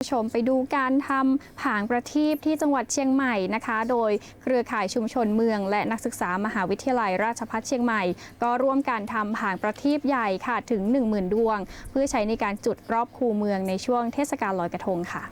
ผู้ชมไปดูการทำผางประทีปที่จังหวัดเชียงใหม่นะคะ โดยเครือข่ายชุมชนเมือง และนักศึกษามหาวิทยาลัยราชภัฏเชียงใหม่ ก็ร่วมการทำผางประทีปใหญ่ค่ะถึง 10,000 ดวง เพื่อใช้ในการจุดรอบคูเมืองในช่วงเทศกาลลอยกระทงค่ะ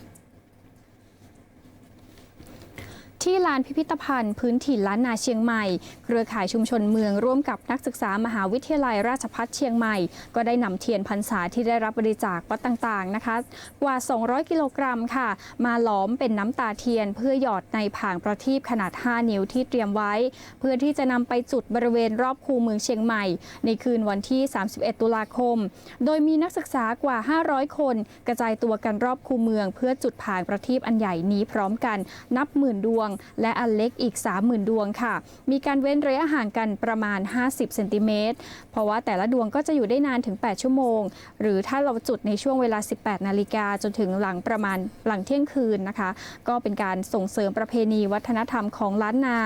ที่ลานพิพิธภัณฑ์พื้นถิ่นล้านนาเชียงใหม่ เครือข่ายชุมชนเมืองร่วมกับนักศึกษามหาวิทยาลัยราชภัฏเชียงใหม่ ก็ได้นำเทียนพรรษาที่ได้รับบริจาควัดต่างๆนะคะ กว่า 200 กิโลกรัมค่ะ มาหลอมเป็นน้ำตาเทียน เพื่อหยอดในผางประทีปขนาด 5 นิ้วที่เตรียมไว้ เพื่อที่จะนำไปจุดบริเวณรอบคูเมืองเชียงใหม่ ในคืนวันที่ 31 ตุลาคม โดยมีนักศึกษากว่า 500 คน กระจายตัวกันรอบคูเมือง เพื่อจุดผางประทีปอันใหญ่นี้พร้อมกันนับหมื่นดวงและอันเล็กอีก 30,000 ดวงค่ะ มีการเว้นระยะห่างกันประมาณ 50เซนติเมตรเพราะว่าแต่ละดวงก็จะอยู่ได้นานถึง 8 ชั่วโมง หรือถ้าเราจุดในช่วงเวลา 18 นาฬิกาจนถึงหลังประมาณหลังเที่ยงคืนนะคะ ก็เป็นการส่งเสริมประเพณีวัฒนธรรมของล้านนา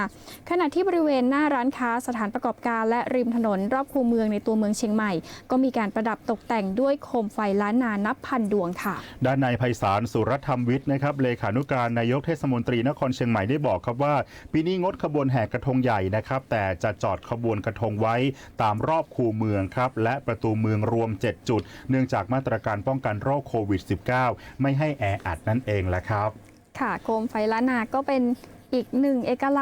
ขณะที่บริเวณหน้าร้านค้าสถานประกอบการและริมถนนรอบคูเมืองในตัวเมืองเชียงใหม่ ก็มีการประดับตกแต่งด้วยโคมไฟล้านนานับพันดวงค่ะ ด้านนายไพศาลสุรธรรมวิทย์นะครับเลขานุการนายกเทศมนตรีนครเชียงใหม่ได้บอกครับว่า ปีนี้งดขบวนแห่กระทงใหญ่นะครับ แต่จะจอดขบวนกระทงไว้ตามรอบคูเมืองครับและประตูเมืองรวม 7 จุด เนื่องจากมาตรการป้องกันโรคโควิด -19 ไม่ให้แออัดนั่นเองแหละครับ ค่ะโคมไฟล้านนาก็เป็นอีกหนึ่งเอกลักษณ์